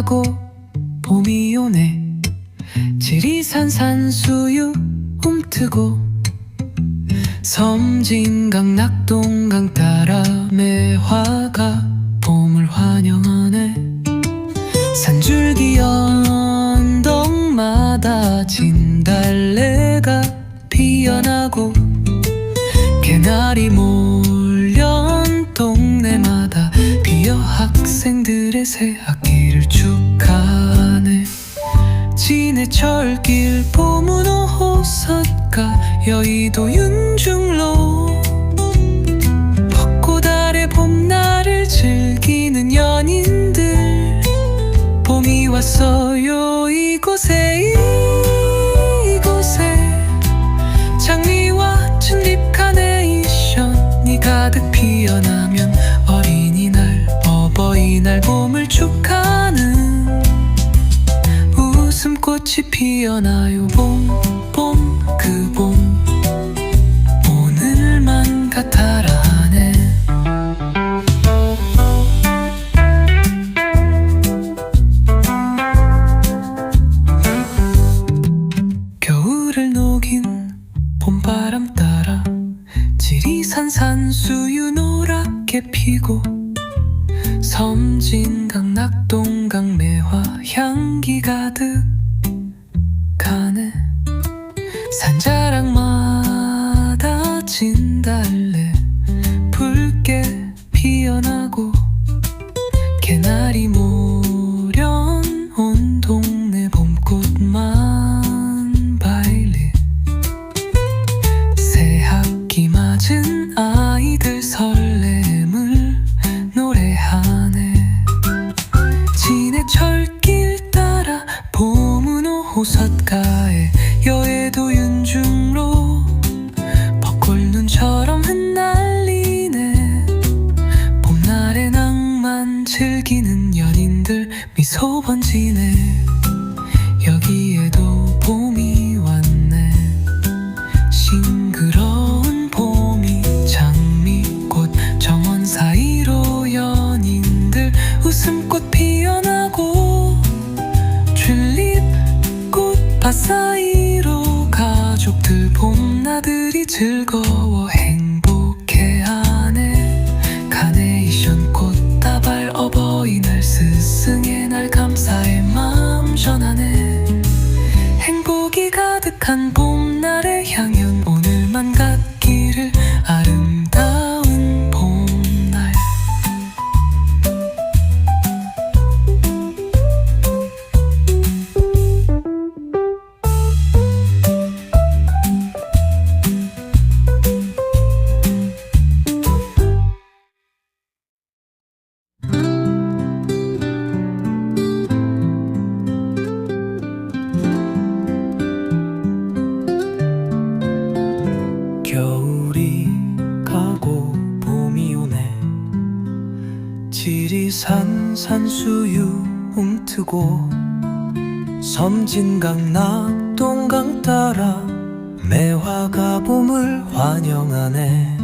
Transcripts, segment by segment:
가고 봄이 오네. 지리산 산수유 움트고 섬진강 낙동강 따라 매화가 봄을 환영하네. 산줄기 언덕마다 진달래가 피어나고 개나리 몰려온 동네마다 비어 학생들의 새학 진해철길 보문호 호석가 여의도 윤중로. 벚꽃 아래 봄날을 즐기는 연인들. 봄이 왔어요 이곳에 이곳에. 장미와 튤립 카네이션이 가득 피어나면 어린이날 어버이날 봄을 축하 웃음꽃이 피어나요. 봄봄 그 봄. 오늘만 같아라네. 겨울을 녹인 봄바람 따라 지리산 산수유 노랗게 피고 섬진강 낙동강 매화 향기 가득 자락마다 진달래 즐기는 연인들 미소 번지네. 여기에도 봄이 왔네. 싱그러운 봄이 장미꽃 정원 사이로 연인들 웃음꽃 피어나고 튤립꽃 밭 사이로 가족들 봄나들이 즐거워 가득한 봄 지리산 산수유 움트고 섬진강 낙동강 따라 매화가 봄을 환영하네.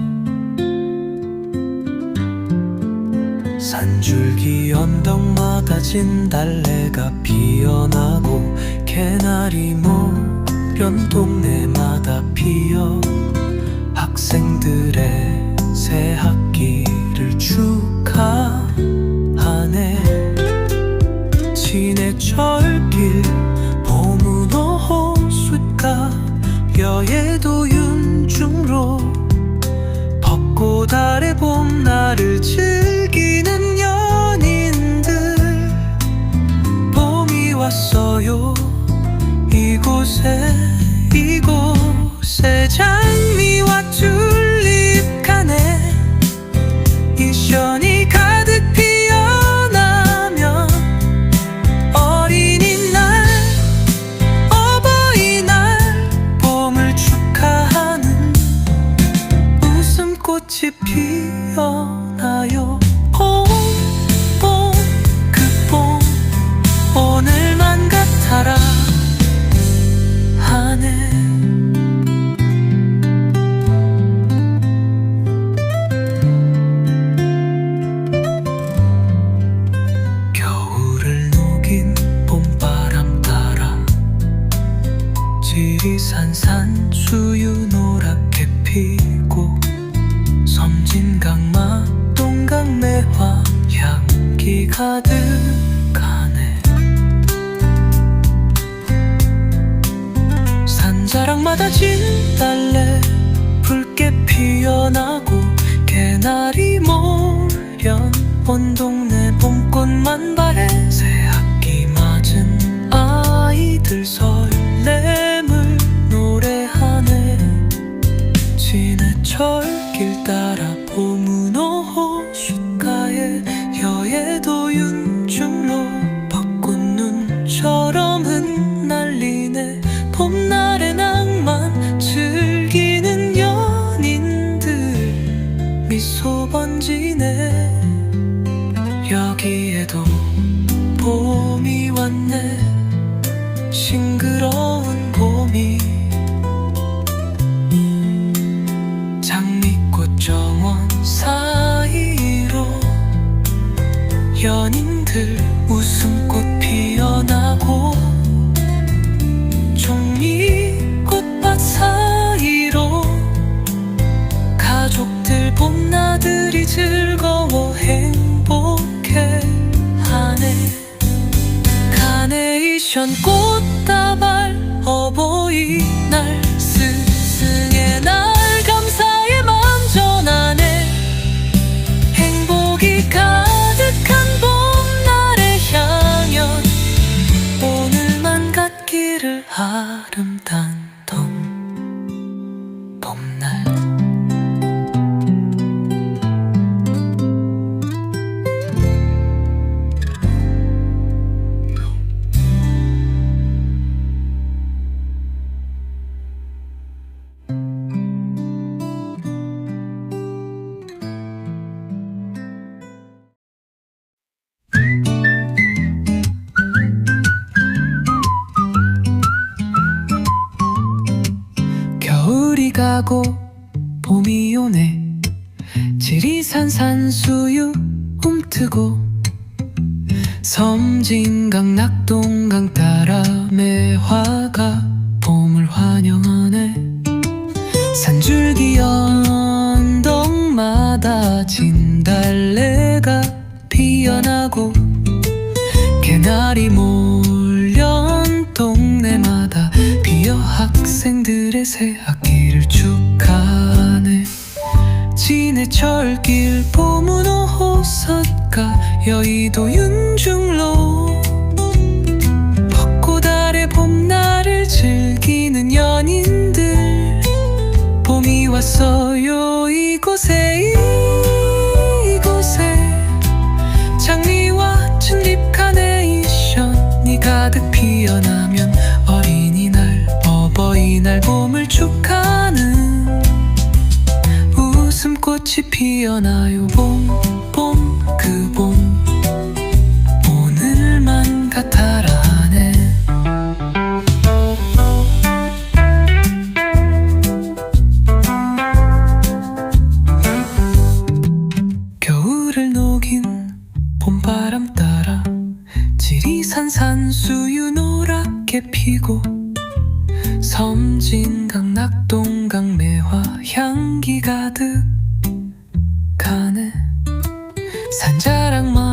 산줄기 언덕마다 진달래가 피어나고 개나리 모련 동네마다 피어 학생들의 새 학기 를 축하하네. 진해철길 봄은호 호숫가 여의도 윤중로. 벚꽃 아래 봄날을 즐기는 연인들. 봄이 왔어요. 이곳에 이곳에 장 꽃이 피어 가득하네. 산자락마다 진달래. 붉게 피어나고 개나리 모련 온 동네 봄꽃만 바 카네이션 꽃다 가고 봄이 오네. 지리산 산수유 움트고 섬진강 낙동강 따라 매화가 봄을 환영하네. 산줄기 언덕마다 진달래가 피어나고 개나리 몰려온 동네마다 비어 학생들의 새학 축하하네. 지내철길 봄은 호숫가 여의도 윤중로. 벚꽃 아래 봄날을 즐기는 연인들. 봄이 왔어요 이곳에 꽃이 피어나요. 봄봄 그 봄. 오늘만 같아라 산수유 노랗게 피고 섬진강 낙동강 매화 향기 가득 산 자랑만